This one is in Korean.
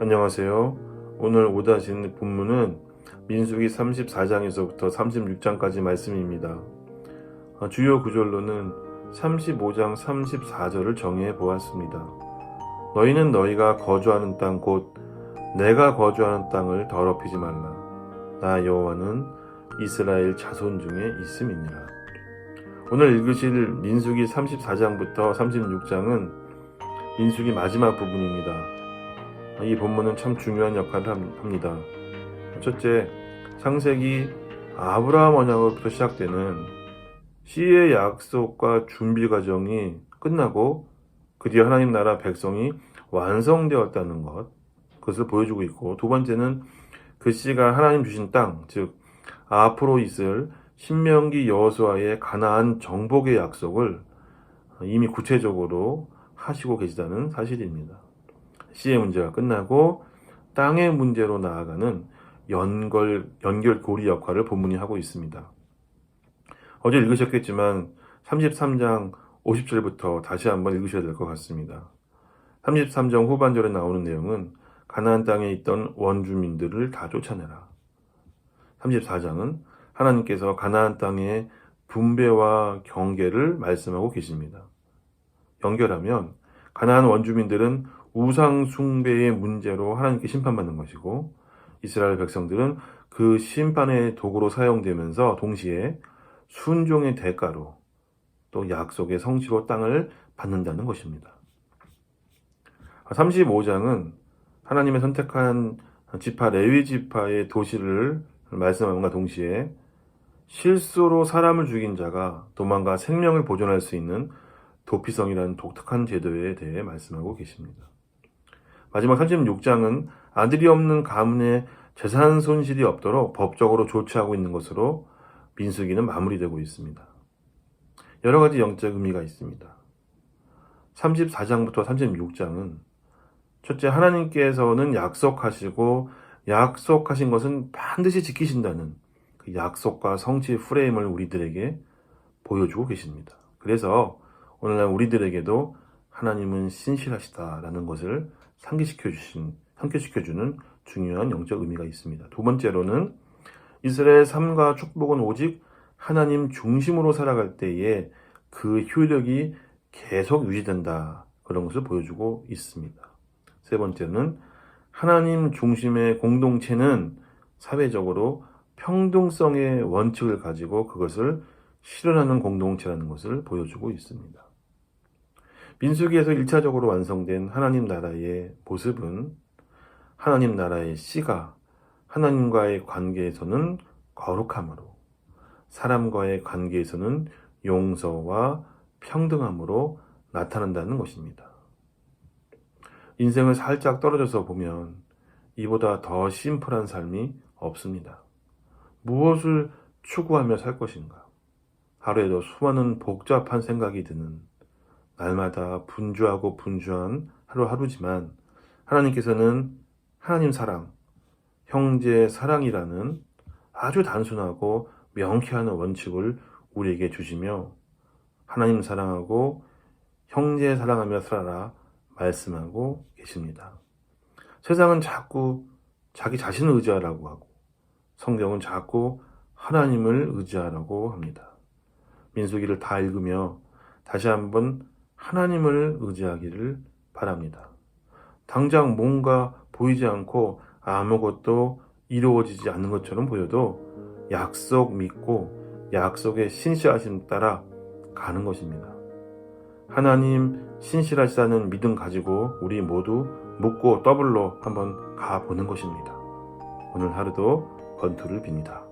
안녕하세요. 오늘 오다신 본문은 민수기 34장에서부터 36장까지 말씀입니다. 아, 주요 구절로는 35장 34절을 정리해 보았습니다. 너희는 너희가 거주하는 땅 곧 내가 거주하는 땅을 더럽히지 말라. 나 여호와는 이스라엘 자손 중에 있음이니라. 오늘 읽으실 민수기 34장부터 36장은 민수기 마지막 부분입니다. 이 본문은 참 중요한 역할을 함- 합니다. 첫째, 창세기 아브라함 언약으로부터 시작되는 씨의 약속과 준비 과정이 끝나고 드디어 하나님 나라 백성이 완성되었다는 것, 그것을 보여주고 있고, 두 번째는 그 씨가 하나님 주신 땅, 즉, 앞으로 있을 신명기 여호수아의 가나안 정복의 약속을 이미 구체적으로 하시고 계시다는 사실입니다. 씨의 문제가 끝나고 땅의 문제로 나아가는 연결, 연결고리 역할을 본문이 하고 있습니다. 어제 읽으셨겠지만 33장 50절부터 다시 한번 읽으셔야 될 것 같습니다. 33장 후반절에 나오는 내용은 가나안 땅에 있던 원주민들을 다 쫓아내라. 34장은 하나님께서 가나안 땅의 분배와 경계를 말씀하고 계십니다. 연결하면 가나안 원주민들은 우상 숭배의 문제로 하나님께 심판받는 것이고 이스라엘 백성들은 그 심판의 도구로 사용되면서 동시에 순종의 대가로 또 약속의 성취로 땅을 받는다는 것입니다. 35장은 하나님의 선택한 지파 레위 지파의 도시를 말씀함과 동시에 실수로 사람을 죽인 자가 도망가 생명을 보존할 수 있는 도피성이라는 독특한 제도에 대해 말씀하고 계십니다. 마지막 36장은 아들이 없는 가문에 재산 손실이 없도록 법적으로 조치하고 있는 것으로 민수기는 마무리되고 있습니다. 여러 가지 영적 의미가 있습니다. 34장부터 36장은 첫째 하나님께서는 약속하시고 약속하신 것은 반드시 지키신다는 그 약속과 성취의 프레임을 우리들에게 보여주고 계십니다. 그래서 오늘날 우리들에게도 하나님은 신실하시다라는 것을 상기시켜 주신 상기시켜 주는 중요한 영적 의미가 있습니다. 두 번째로는 이스라엘 삶과 축복은 오직 하나님 중심으로 살아갈 때에 그 효력이 계속 유지된다. 그런 것을 보여주고 있습니다. 세 번째는 하나님 중심의 공동체는 사회적으로 평등성의 원칙을 가지고 그것을 실현하는 공동체라는 것을 보여주고 있습니다. 민수기에서 1차적으로 완성된 하나님 나라의 모습은 하나님 나라의 씨가 하나님과의 관계에서는 거룩함으로 사람과의 관계에서는 용서와 평등함으로 나타난다는 것입니다. 인생을 살짝 떨어져서 보면 이보다 더 심플한 삶이 없습니다. 무엇을 추구하며 살 것인가? 하루에도 수많은 복잡한 생각이 드는 날마다 분주하고 분주한 하루하루지만 하나님께서는 하나님 사랑, 형제 사랑이라는 아주 단순하고 명쾌한 원칙을 우리에게 주시며 하나님 사랑하고 형제 사랑하며 살아라 말씀하고 계십니다. 세상은 자꾸 자기 자신을 의지하라고 하고 성경은 자꾸 하나님을 의지하라고 합니다. 민수기를 다 읽으며 다시 한번 하나님을 의지하기를 바랍니다. 당장 뭔가 보이지 않고 아무것도 이루어지지 않는 것처럼 보여도 약속 믿고 약속의 신실하심 따라 가는 것입니다. 하나님 신실하시다는 믿음 가지고 우리 모두 묻고 더블로 한번 가보는 것입니다. 오늘 하루도 건투를 빕니다.